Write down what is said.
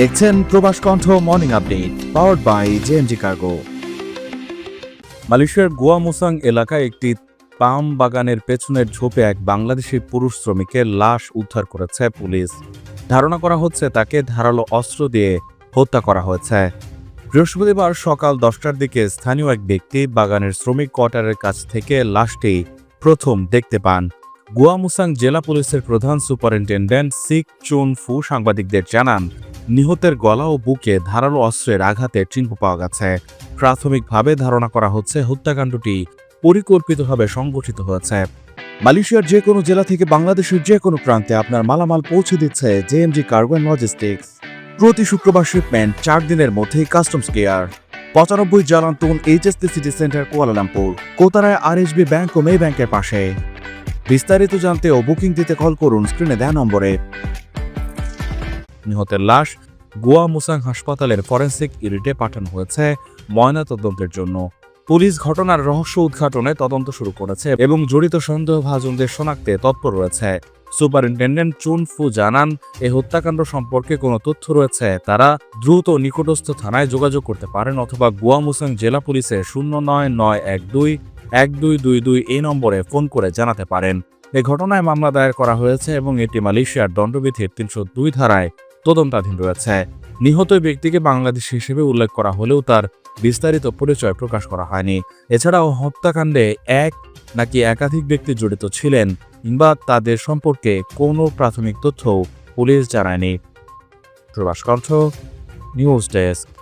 দেখছেন Probash Kantho morning update powered by JMG cargo মালয়েশিয়ার Gua মুসাং এলাকায় একটি পাম বাগানের পেছনের ঝোপে এক বাংলাদেশি পুরুষ শ্রমিকের লাশ উদ্ধার করেছে পুলিশ। ধারণা করা হচ্ছে তাকে ধারালো অস্ত্র দিয়ে হত্যা করা হয়েছে। বৃহস্পতিবার সকাল দশটার দিকে স্থানীয় এক ব্যক্তি বাগানের শ্রমিক কোয়ার্টারের কাছ থেকে লাশটি প্রথম দেখতে পান। গোয়া মুসাং জেলা পুলিশের প্রধান সুপারিনটেন্ডেন্ট সিক চুন ফু সাংবাদিকদের জানান নিহতের গলা ও বুকে ধারালো অস্ত্রের আঘাতের চিহ্ন পাওয়া গেছে। প্রাথমিকভাবে ধারণা করা হচ্ছে হত্যাকাণ্ডটি পরিকল্পিতভাবে সংগঠিত হয়েছে। মালয়েশিয়ার যে কোনো জেলা থেকে বাংলাদেশের যে কোনো প্রান্তে আপনার মালামাল পৌঁছে দিচ্ছে জেএমজি কার্গো অ্যান্ড লজিস্টিক্স। প্রতি শুক্রবার শিপমেন্ট চার দিনের মধ্যেই কাস্টমস কেয়ার। পঁচানব্বই Jalan Tun HST city centre, Kuala Lumpur, কোতারায় আর আরএসবি ব্যাংক ও মে ব্যাংকের পাশে। বিস্তারিত জানতে ও বুকিং দিতে কল করুন স্ক্রিনে দেওয়া নম্বরে। নিহতের লাশ গোয়া মুসাং হাসপাতালের ফরেন্সিক ইউনিটে পাঠানো হয়েছে ময়নাতদন্তের জন্য। পুলিশ ঘটনার রহস্য উদ্ঘাটনে তদন্ত শুরু করেছে এবং জড়িত সন্দেহভাজনদের শনাক্তে তৎপর রয়েছে। সুপারিনটেন্ডেন্ট চুন ফু জানান এই হত্যাকাণ্ড সম্পর্কে কোনো তথ্য রয়েছে। তারা দ্রুত নিকটস্থ থানায় যোগাযোগ করতে পারেন অথবা গোয়া মুসাং জেলা পুলিশের শূন্য নয় নয় এক দুই এক দুই দুই দুই এই নম্বরে ফোন করে জানাতে পারেন। এ ঘটনায় মামলা দায়ের করা হয়েছে এবং এটি মালয়েশিয়ার দণ্ডবিধির তিনশো দুই ধারায় তদন্তাধীন রয়েছে। নিহত ব্যক্তিকে বাংলাদেশ হিসেবে উল্লেখ করা হলেও তার বিস্তারিত পরিচয় প্রকাশ করা হয়নি। এছাড়াও হত্যাকাণ্ডে এক নাকি একাধিক ব্যক্তি জড়িত ছিলেন কিংবা তাদের সম্পর্কে কোনো প্রাথমিক তথ্য পুলিশ জানায়নি। প্রবাস কণ্ঠ, নিউজ ডেস্ক।